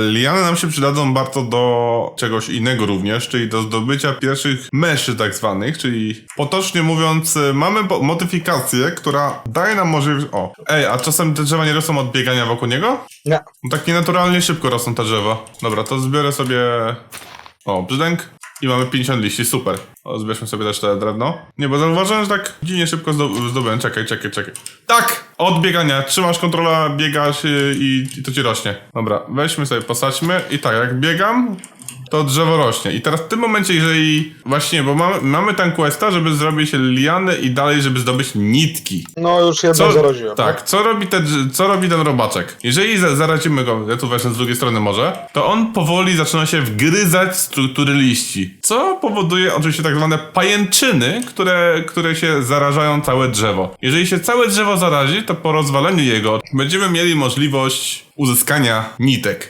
Liany nam się przydadzą bardzo do czegoś innego również, czyli do zdobycia pierwszych meszy tak zwanych, czyli potocznie mówiąc, y, mamy modyfikację, która daje nam możliwość... O, ej, a czasem te drzewa nie rosną od biegania wokół niego? Nie. No tak nienaturalnie szybko rosną te drzewa. Dobra, to zbiorę sobie... O, brzdęk. I mamy 50 liści, super. O, zbierzmy sobie też te drewno. Nie, bo zauważyłem, że tak dziwnie szybko zdo- zdobyłem. Czekaj, czekaj, czekaj. Tak! Od biegania. Trzymasz kontrola, biegasz y, i, i to ci rośnie. Dobra, weźmy sobie, posadźmy. I tak, jak biegam, to drzewo rośnie. I teraz w tym momencie, jeżeli... Właśnie, bo mamy, mamy ten questa, żeby zrobić liany i dalej, żeby zdobyć nitki. No już jedną zaroziłem. Tak, co robi, ten, co robi ten robaczek? Jeżeli za, zarazimy go, ja tu weszłem z drugiej strony może, to on powoli zaczyna się wgryzać w struktury liści, co powoduje oczywiście tak zwane pajęczyny, które, które się zarażają całe drzewo. Jeżeli się całe drzewo zarazi, to po rozwaleniu jego będziemy mieli możliwość uzyskania nitek.